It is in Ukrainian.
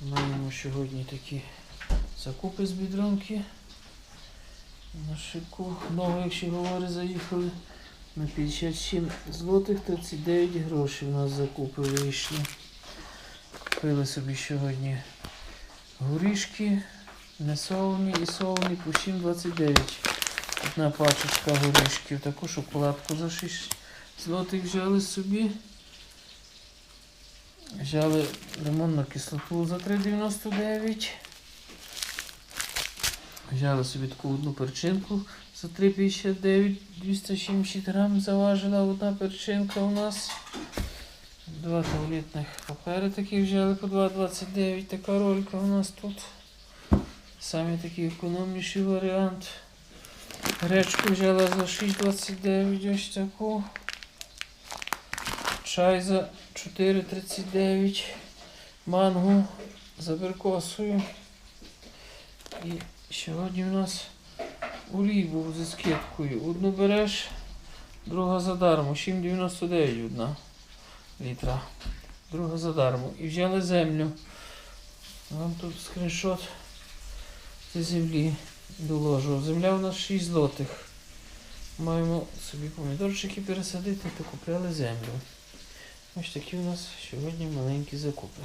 Маємо сьогодні такі закупи з бідронки. На шику. Якщо говорить, заїхали на 57 злотих 39 грошей у нас закупи вийшли. Купили собі сьогодні горішки, несолоні і солоні по 7,29. Одна пачечка горішків. Таку шоколадку за 6 злотих взяли собі. Взяли лимонну кислоту за 3,99. Взяли собі таку одну перчинку за 3,59, 270 грам заважила одна перчинка у нас. Два туалетних папери такі взяли по 2,29. Така ролька у нас тут. Саме такий економніший варіант. Гречку взяла за 6,29 ось таку. Чай за 4,39. Мангу з абрикосою. І сьогодні у нас оліву зі скидкою. Одну береш, друга задармо. 7,99 одна літра. Друга задармо. І взяли землю. Вам тут скріншот зі землі доложу. Земля у нас 6 злотих. Маємо собі помідорчики пересадити та купляли землю. Ось такі у нас сьогодні маленькі закупи.